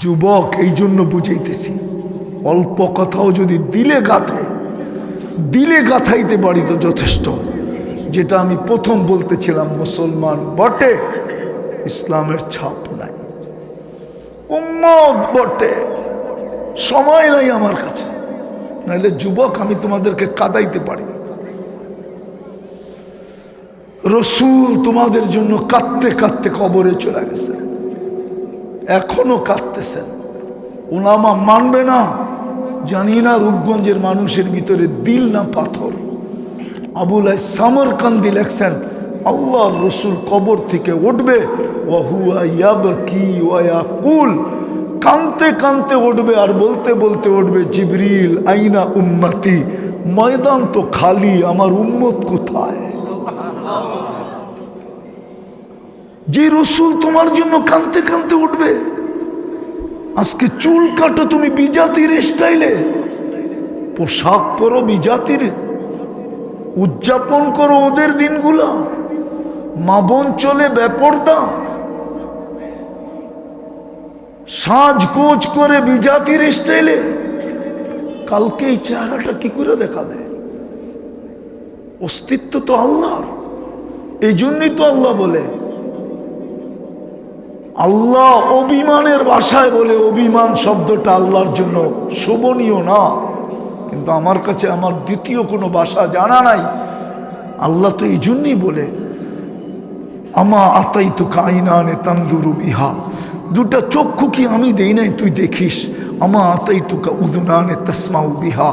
যুবক এই জন্য বুঝাইতেছি, অল্প কথাও যদি দিলে গাথে, দিলে গাথাইতে পারি তো যথেষ্ট। যেটা আমি প্রথম বলতেছিলাম, মুসলমান বটে, ইসলামের ছাপ নাই। উম্মত বটে, সময় নাই আমার কাছে। নাহলে যুবক আমি তোমাদেরকে কাদাইতে পারি। রসুল তোমাদের জন্য কাঁদতে কাঁদতে কবরে চলে গেছে। এখনও কাঁদতেছেন। ওনামা মানবে না, জানি না রূপগঞ্জের মানুষের ভিতরে দিল না পাথর। আবুল সামর কান্দি লেখছেন আল্লাহ রসুল কবর থেকে উঠবে কুল কানতে কানতে উঠবে আর বলতে বলতে উঠবে, জিবরিল, আইনা উম্মতি, ময়দান তো খালি, আমার উম্মত কোথায়? যে রসুল তোমার জন্য কানতে কানতে উঠবে। আজকে চুল কাটো তুমি বিজাতির স্টাইলে। পোশাক পরো বিজাতির। উদযাপন করো ওদের দিনগুলা। মা বোন চলে ব্যাপরদা সাজ কোচ করে বিজাতির স্টাইলে। কালকে এই চেহারাটা কি করে দেখা দেয়? অস্তিত্ব তো আল্লাহর। এই জন্যই তো আল্লাহ বলে আল্লাহ অভিমানের বাসায় বলে অভিমান শব্দটা আল্লাহর জন্য শোভনীয় না। কিন্তু আমার কাছে আমার দ্বিতীয় কোনো ভাষা জানা নাই। আল্লাহ তো এই জন্যই বলে, আমা আতাই তো কাইনানে তান্দুরু বিহা। দুটা চক্ষু কি আমি দেই নাই, তুই দেখিস। আমা আতাই তুকা উদুনানে তসমাউ বিহা।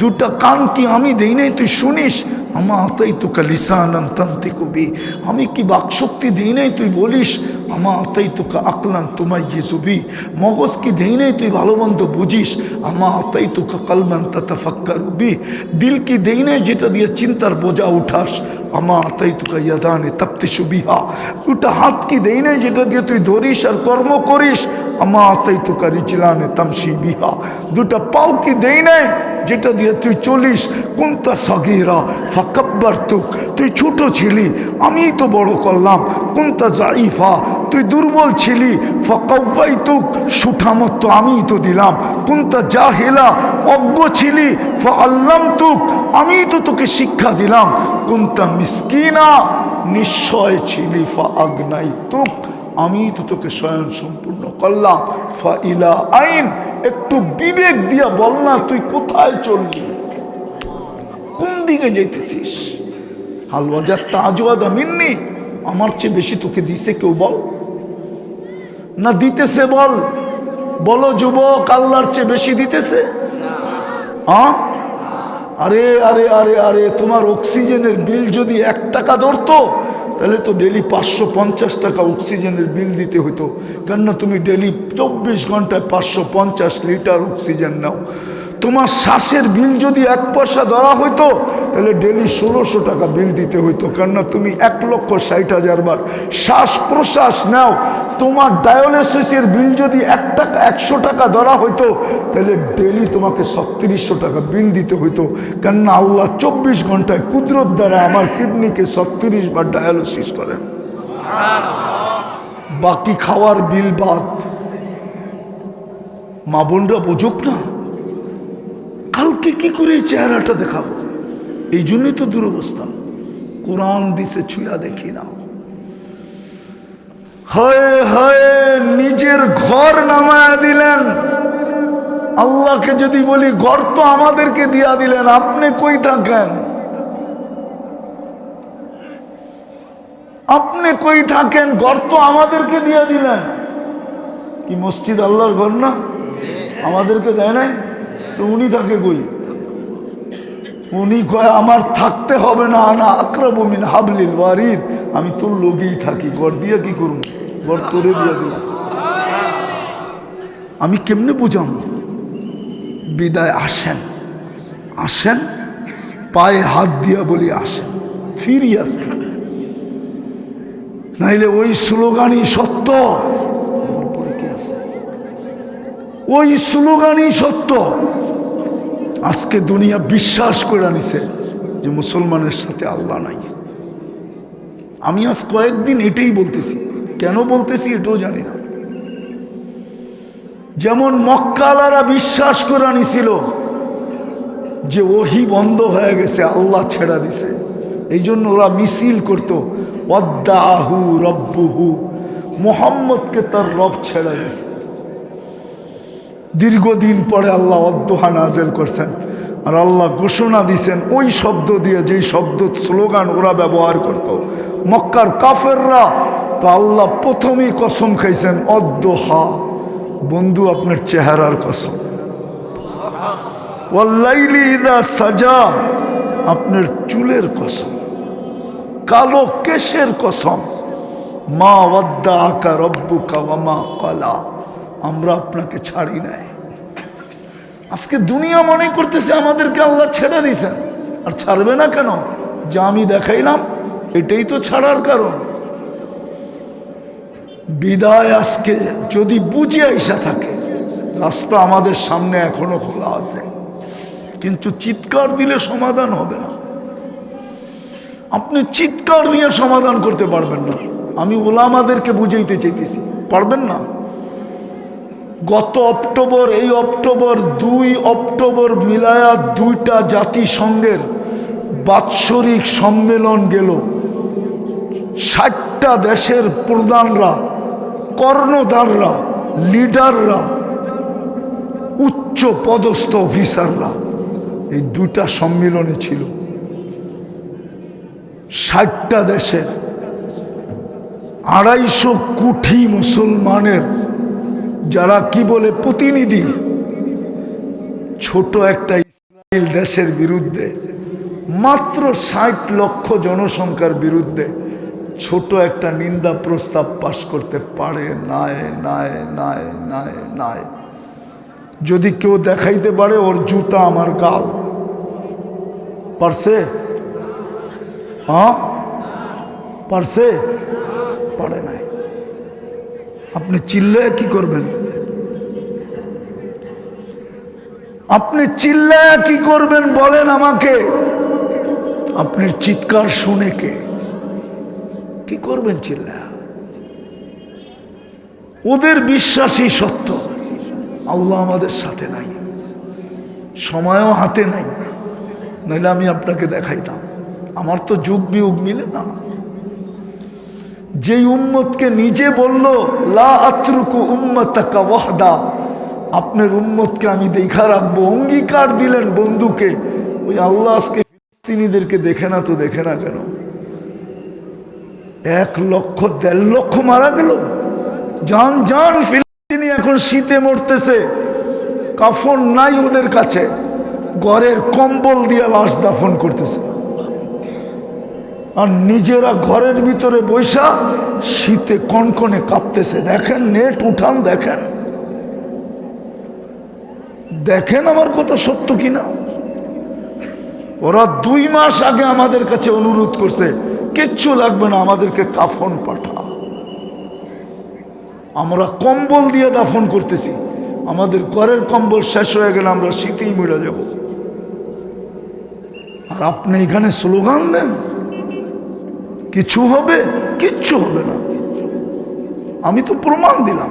দুটা কান কি আমি দেই নাই, তুই শুনিস? আমা আতাই তুকা লিসানান তান্তে আমি কি বাকশক্তি দেই নাই, তুই বলিস? আমা আতাই তুকা আকলান তোমায় ইয়েসুবি মগজ কি দেই নাই তুই ভালো মন্দ বুঝিস। আমা আতাই তুকা কালমান তাতা ফাক্কার উবি দিল কি দেই নাই যেটা দিয়ে চিন্তার বোঝা উঠাস। আমা আতাই তুকা ইয়াদানে তাপ্তে সুবিহা দুটা হাত কি দেই নাই যেটা দিয়ে তুই ধরিস আর কর্ম করিস। আমা আতাই তুকা রিচিলানে তামসি বিহা। দুটা পাও কি দেই নাই যেটা দিয়ে তুই চলিস। কোনটা সগিরা ফাকাব্বার তুক তুই ছোট ছিলি, আমিই তো বড় করলাম। কোনটা জাইফা তুই দুর্বল ছিলি ফাকাব্বাই তুক সুঠামত তো আমিই তো দিলাম। কোনটা জাহেলা, অজ্ঞ ছিলি ফ আল্লাম তুক আমিই তো তোকে শিক্ষা দিলাম। কোনটা মিসকিনা, নিশ্চয় ছিলি ফা আগ্নাই তুক আমি তো তোকে স্বয়ং সম্পূর্ণ করলাম। ফা ইলা আইন, একটু বিবেক দিয়া বল না, তুই কোথায় চললি? কোন দিকে যেতেছিস হালওয়াজার তাজওয়াদা মিন্নি, আমার চেয়ে বেশি তোকে দিছে কেউ বল। না দিতেছে বল? বলো যুবক, আল্লাহর চেয়ে বেশি দিতেছে? আরে আরে আরে আরে, তোমার অক্সিজেনের বিল যদি এক টাকা ধরতো, তাহলে তো ডেলি পাঁচশো পঞ্চাশ টাকা অক্সিজেনের বিল দিতে হতো কেননা তুমি ডেলি চব্বিশ ঘন্টায় পাঁচশো পঞ্চাশ লিটার অক্সিজেন নাও। তোমার শ্বাসের বিল যদি এক পয়সা ধরা হইতো, তাহলে ডেলি ষোলোশো টাকা বিল দিতে হইতো। কেননা তুমি এক লক্ষ ষাট হাজার বার শ্বাস প্রশ্বাস নাও তোমার ডায়ালিসিসের বিল যদি এক টাকা, একশো টাকা ধরা হইতো, তাহলে ডেলি তোমাকে ছত্রিশশো টাকা বিল দিতে হইতো। কেননা আল্লাহ চব্বিশ ঘন্টায় কুদরত দ্বারা আমার কিডনিকে ছত্রিশ বার ডায়ালিসিস করেন। বাকি খাওয়ার বিল বাদ। মা বোনরা বোঝুক না, কালকে কি করে এই চেহারাটা দেখাবো? এই জন্যই তো দুরবস্থা। কোরআন দিছে ছুঁয়া দেখি না। হয়ে হয়ে, নিজের ঘর নামায়া দিলেন। আল্লাহকে যদি বলি, ঘর তো আমাদেরকে দিয়া দিলেন, আপনি কই থাকেন? আপনি কই থাকেন? ঘর তো আমাদেরকে দিয়া দিলেন। কি মসজিদ আল্লাহর ঘর না? আমাদেরকে দেয় নাই? তো উনি থাকে কই? উনি কয়, আমার থাকতে হবে না, আনা আক্রমিন হাবলিল ওয়ারিদ। আমি তোর লোকেই থাকি, ঘর দিয়ে কি করুন তোরে দিয়ে আমি কেমনে বুঝাম? বিদায় আসেন। আসেন, পায়ে হাত দিয়া বলি আসেন। ফিরি আসেন নাইলে ওই স্লোগানই সত্য? ওই স্লোগানই সত্য। আজকে দুনিয়া বিশ্বাস করে নিছে যে মুসলমানের সাথে আল্লাহ নাই। আমি আজ কয়েকদিন এটাই বলতেছি। কেন বলতেছি এটাও জানি না। যেমন মক্কালারা বিশ্বাস করে নিছিল যে ওহি বন্ধ হয়ে গেছে, আল্লাহ ছেড়া দিছে। এই জন্য ওরা মিছিল করতো অদ্দাহু রব্বুহু, মোহাম্মদকে তার রব ছেড়া দিছে। দীর্ঘদিন পরে আল্লাহ অদ্দোহা নাজেল করছেন আর আল্লাহ ঘোষণা দিছেন, ওই শব্দ দিয়ে যেই শব্দ স্লোগান ওরা ব্যবহার করত, মক্কার কাফেররা তো আল্লাহ প্রথমেই কসম খাইছেন, অদ্দোহা। বন্ধু, আপনার চেহারার কসম। সাজা, আপনার চুলের কসম। কালো কেশের কসম। মা ওয়াদ্দা আকা রব্বুকা ওয়ামা কলা আমরা আপনাকে ছাড়ি নাই। আজকে দুনিয়া মনে করতেছে আমাদেরকে আল্লাহ ছেড়ে দিছেন আর ছাড়বে না কেন? যা আমি দেখাইলাম, এটাই তো ছাড়ার কারণ। বিদায় আজকে যদি বুঝে আইসা থাকে, রাস্তা আমাদের সামনে এখনও খোলা আছে। কিন্তু চিৎকার দিলে সমাধান হবে না। আপনি চিৎকার দিয়ে সমাধান করতে পারবেন না। আমি ওলামাদেরকে বুঝাইতে চাইতেছি, পারবেন না? গত অক্টোবর, এই অক্টোবর, দুই অক্টোবর মিলায়া দুইটা জাতিসংঘের বাৎসরিক সম্মেলন গেল। ষাটটা দেশের প্রধানরা কর্ণধাররা লিডাররা উচ্চ পদস্থ অফিসাররা এই দুটা সম্মেলনে ছিল। ষাটটা দেশের আড়াইশো কোটি মুসলমানের যারা কি বলে প্রতিনিধি, ছোট একটা ইসরায়েল দেশের বিরুদ্ধে, মাত্র ষাট লক্ষ জনসংখ্যার বিরুদ্ধে ছোট একটা নিন্দা প্রস্তাব পাশ করতে পারে নায় নায় নায় নায় নায় যদি কেউ দেখাইতে পারে, ওর জুতা আমার গাল। পারছে? হ্যাঁ? পারছে? পারে নাই। আপনি চিল্লায় কি করবেন? আপনি চিল্লায় কি করবেন বলেন আমাকে? আপনার চিৎকার শুনে কে? কি করবেন চিল্লা? ওদের বিশ্বাসই সত্য। আল্লাহ আমাদের সাথে নাই। সময়ও হাতে নাই। নইলে আমি আপনাকে দেখাইতাম। আমার তো যুগ বিয়োগ মিলে না। যেই উম্মতকে নিজে বলল, লা আত্রুকু উম্মতাকা ওয়াহদা আপনার উম্মতকে আমি দেখা রাখব। অঙ্গীকার দিলেন বন্ধুকে। ওই আল্লাহ আজকে ফিলিস্তিনিদেরকে দেখে না তো দেখে না কেন? এক লক্ষ, দেড় লক্ষ মারা গেল। যান যান, ফিলিস্তিনি এখন শীতে মরতেছে। কাফন নাই ওদের কাছে। ঘরের কম্বল দিয়ে লাশ দাফন করতেছে। আর নিজেরা ঘরের ভিতরে বৈশা শীতে কনকনে কাঁপতেছে। দেখেন নেট উঠান, দেখেন। দেখেন আমার কথা সত্য কিনা? ওরা দুই মাস আগে আমাদের কাছে অনুরোধ করছে কিচ্ছু লাগবে না, আমাদেরকে কাফন পাঠা। আমরা কম্বল দিয়ে দাফন করতেছি। আমাদের ঘরের কম্বল শেষ হয়ে গেলে আমরা শীতেই মরে যাব। আর আপনি এখানে স্লোগান দেন? কিছু হবে, কিচ্ছু হবে না। আমি তো প্রমাণ দিলাম।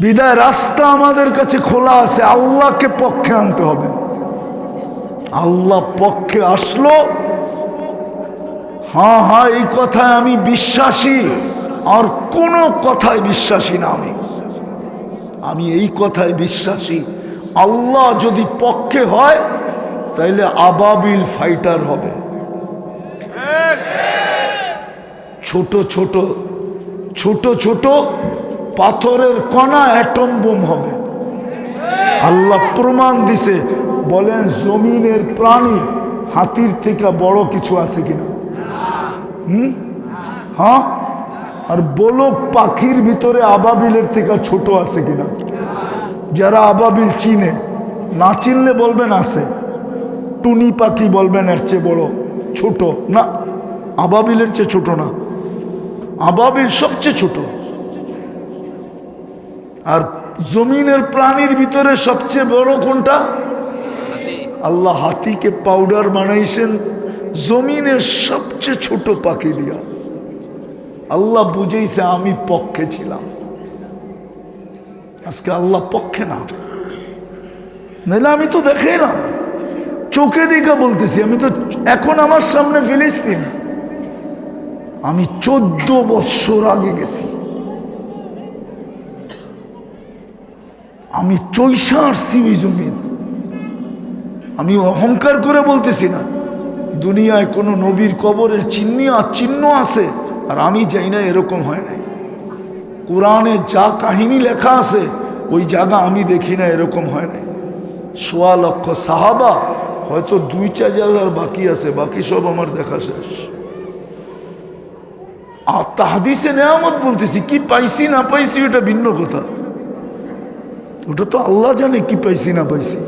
বিদায় রাস্তা আমাদের কাছে খোলা আছে, আল্লাহকে পক্ষে আনতে হবে। আল্লাহ পক্ষে আসলো হ্যাঁ হ্যাঁ এই কথায় আমি বিশ্বাসী। আর কোনো কথায় বিশ্বাসী না আমি। আমি এই কথায় বিশ্বাসী। আল্লাহ যদি পক্ষে হয়, তাইলে আবাবিল ফাইটার হবে। ছোট ছোট ছোট ছোট পাথরের কণা অ্যাটম বোম হবে। আল্লাহ প্রমাণ দিছে, বলেন, জমিনের প্রাণী হাতির থেকে বড় কিছু আছে কিনা? হুম? হ্যাঁ? আর বলক পাখির ভিতরে আবাবিলের থেকে ছোট আছে কিনা? যারা আবাবিল চিনে না চিনলে বলবেন আছে টুনি পাখি বলবেন এর চেয়ে বড় ছোট। না আবাবিলের চেয়ে ছোট না। আবাবিল সবচেয়ে ছোট। আর জমিনের প্রাণীর ভিতরে সবচেয়ে বড় কোনটা? আল্লাহ হাতিকে পাউডার বানাইছেন জমিনের সবচেয়ে ছোট পাখি দিয়া। আল্লাহ বুঝেইছে, আমি পক্ষে ছিলাম। আজকে আল্লাহ পক্ষে না। নাহলে আমি তো দেখে না চোখে দিকে বলতেছি, আমি তো এখন আমার সামনে ফিলিস্তিন। আমি চোদ্দ বৎসর আগে গেছি। আমি চৈশা আসছি জমিন। আমি অহংকার করে বলতেছি না। দুনিয়ায় কোনো নবীর কবরের চিহ্ন চিহ্ন আছে, আর আমি যাই না এরকম হয় নাই। কোরআনে যা কাহিনী লেখা আছে, ওই জায়গা আমি দেখি না এরকম হয় নাই। সোয়া লক্ষ সাহাবা, হয়তো দুই চার হাজার বাকি আছে, বাকি সব আমার দেখা শেষ। আর তাহাদিসে নেয়ামত বলতেছি, কি পাইছি না পাইছি ওটা ভিন্ন কথা। ওটা তো আল্লাহ জানে কি পাইছি না পাইছি।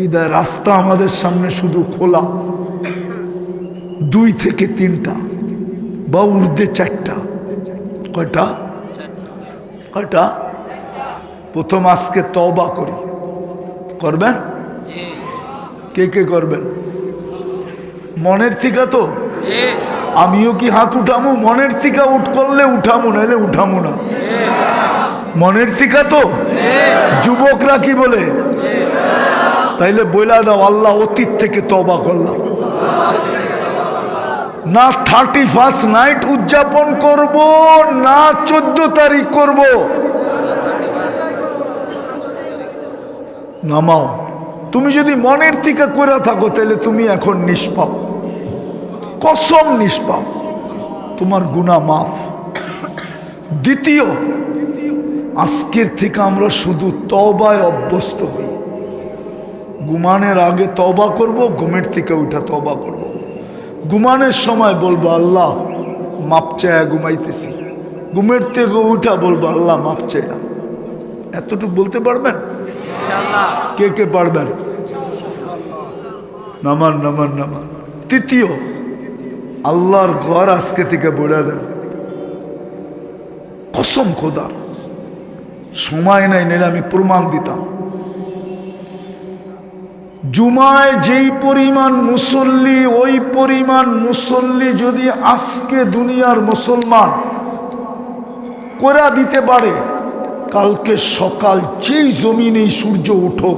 বিদায়, রাস্তা আমাদের সামনে শুধু খোলা। দুই থেকে তিনটা, বা উর্ধে চারটা। কয়টা? কয়টা? প্রথম আজকে তবা করি। করবেন? কে কে করবেন? মনের থিকা তো? আমিও কি হাত উঠামু? মনের থিকা উঠ করলে উঠামু নাহলে উঠামু না। মনের থিকা তো? যুবকরা কি বলে? তাইলে বইলা দাও, আল্লাহ অতীত থেকে তবা করলাম। না থার্টি ফার্স্ট নাইট উদযাপন করব, না চোদ্দ তারিখ করব। নামাও। তুমি যদি মনের থেকে করে থাকো তাহলে তুমি এখন নিষ্পাপ। কসম নিষ্পাপ। তোমার গুণা মাফ। দ্বিতীয়, আজকের থেকে আমরা শুধু তবায় অভ্যস্ত হই। ঘুমানের আগে তবা করব ঘুমের থেকে উঠা তবা করব। ঘুমানের সময় বলব আল্লাহ মাপ চায়া ঘুমাইতেছি। ঘুমের থেকে উঠা বলব আল্লাহ মাপ চায়া। এতটুকু বলতে পারবেন? কে কে পারবেন? নামান নামান নামান। তৃতীয় আল্লাহর ঘর আজকে থেকে বলে দেন কসম খোদার সময় নাই নিলে আমি প্রমাণ দিতাম। জুমায় যেই পরিমাণ মুসল্লি, ওই পরিমাণ মুসল্লি যদি আজকে দুনিয়ার মুসলমান করা দিতে পারে, কালকে সকাল যেই জমিনেই সূর্য উঠো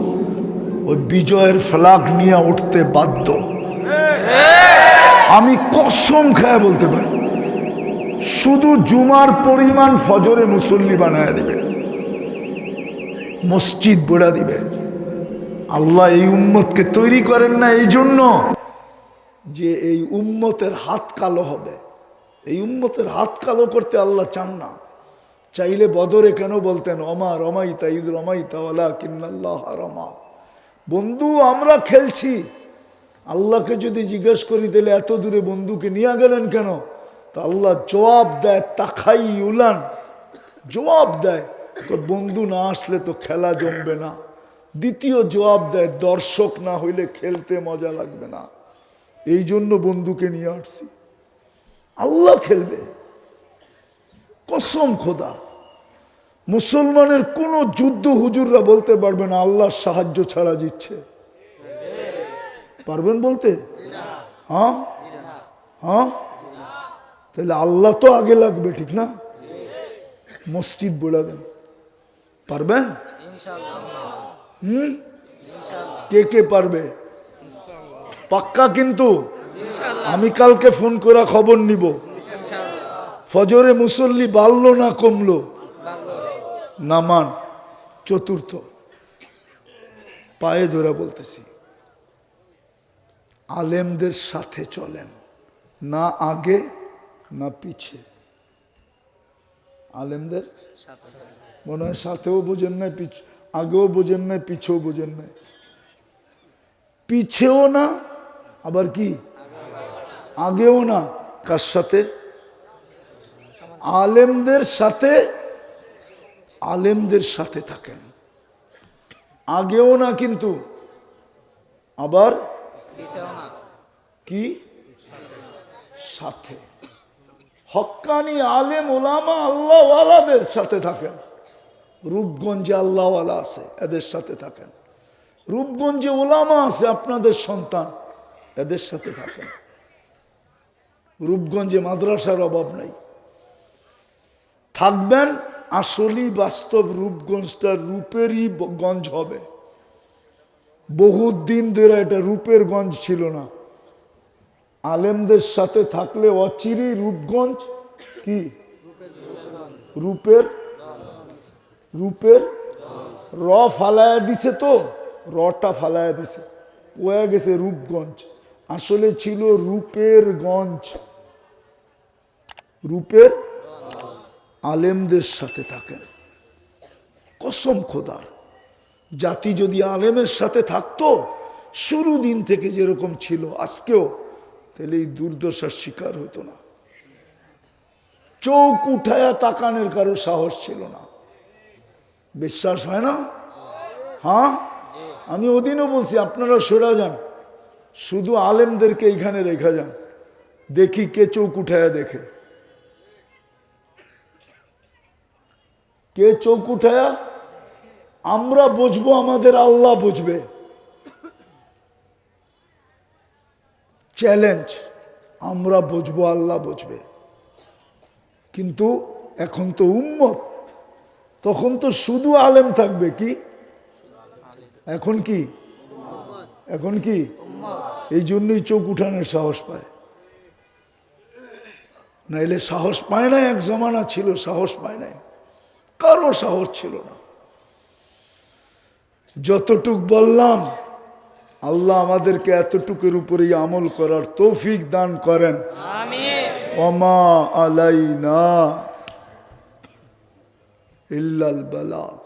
ওই বিজয়ের ফ্ল্যাগ নিয়ে উঠতে বাধ্য। আমি কসম খায় বলতে পারি, শুধু জুমার পরিমাণ ফজরে মুসল্লি বানায় দিবে, মসজিদ বেড়া দিবে। আল্লাহ এই উম্মতকে তৈরি করেন না এই জন্য যে এই উম্মতের হাত কালো হবে। এই উম্মতের হাত কালো করতে আল্লাহ চান না। চাইলে বদরে কেন বলতেন, অমা রমাইতা ঈদ রমাইতা ওলা কিন্নাল্লাহ রমা। বন্ধু, আমরা খেলছি। আল্লাহকে যদি জিজ্ঞেস করি, তাহলে এত দূরে বন্ধুকে নিয়ে গেলেন কেন? তা আল্লাহ জবাব দেয় তাখাই উলান জবাব দেয়। তোর বন্ধু না আসলে তো খেলা জমবে না। দ্বিতীয় জবাব দেয়, দর্শক না হইলে খেলতে মজা লাগবে না। এই জন্য বন্ধুকে নিয়ে আসছি। আল্লাহ খেলবে। কসম খোদা। মুসলমানের কোনো যুদ্ধ হুজুররা বলতে পারবে না, আল্লাহর সাহায্য ছাড়া জিতছে। পারবেন বলতে? হ্যাঁ? হ্যাঁ? তাহলে আল্লাহ তো আগে লাগবে, ঠিক না? মসজিদ বোলাবেন। পারবেন? হুম? কে কে পারবে? পাক্কা কিন্তু। আমি কালকে ফোন করা খবর নিব। ফজরে মুসল্লি বাড়লো না কমলো? নামান চতুর্থ। পায়ে ধরে বলতেছি আলেমদের সাথে চলেন। না আগে না পিছে। আলেমদের? মনে হয় সাথেও বোঝেন না পিছ আগেও বোঝেন নাই, পিছেও বোঝেন নাই। পিছেও না, আবার কি? আগেও না। কার সাথে? আলেমদের সাথে আলেমদের সাথে থাকেন। আগেও না কিন্তু, আবার কি? সাথে। হক্কানি আলেম ওলামা আল্লাহওয়ালাদের সাথে থাকেন। রূপগঞ্জে আল্লাহওয়ালা আছে, এদের সাথে থাকেন। রূপগঞ্জে ওলামা আছে, আপনাদের সন্তান, এদের সাথে থাকেন। রূপগঞ্জে মাদ্রাসার অভাব নাই। থাকবেন, আসলেই বাস্তব রূপগঞ্জটা রূপেরই গঞ্জ হবে। বহুত দিন ধরে এটা রূপের গঞ্জ ছিল না। আলেমদের সাথে থাকলে অচিরেই রূপগঞ্জ কি? রূপের রূপের র ফালায়া দিছে তো, রটা ফালায়া দিছে। পোয়া গেছে রূপগঞ্জ। আসলে ছিল রূপের গঞ্জ। রূপের আলেমদের সাথে থাকেন কসম খোদার। জাতি যদি আলেমের সাথে থাকতো, শুরু দিন থেকে যেরকম ছিল, আজকেও তাহলে এই দুর্দশার শিকার হতো না। চোখ উঠায়া তাকানের কারও সাহস ছিল না। বিশ্বাস হয় না? হ্যাঁ? আমি ওদিনও বলছি, আপনারা সরা যান। শুধু আলেমদেরকে এইখানে রেখা যান। দেখি কে চোখ উঠায়া দেখে। কে চোখ উঠায়া? আমরা বুঝব, আমাদের আল্লাহ বুঝবে। চ্যালেঞ্জ, আমরা বুঝব, আল্লাহ বুঝবে। কিন্তু এখন তো উম্মত। তখন তো শুধু আলেম থাকবে কি? এখন কি? এখন কি? এই জন্যই চোখ উঠানোর সাহস পায়। নাইলে সাহস পায় না এক জমানা ছিল সাহস পায় নাই। কারও সাহস ছিল না। যতটুক বললাম আল্লাহ আমাদেরকে এতটুকুর উপরেই আমল করার তৌফিক দান করেন। ওমা আলাইনা। إلا البلاغ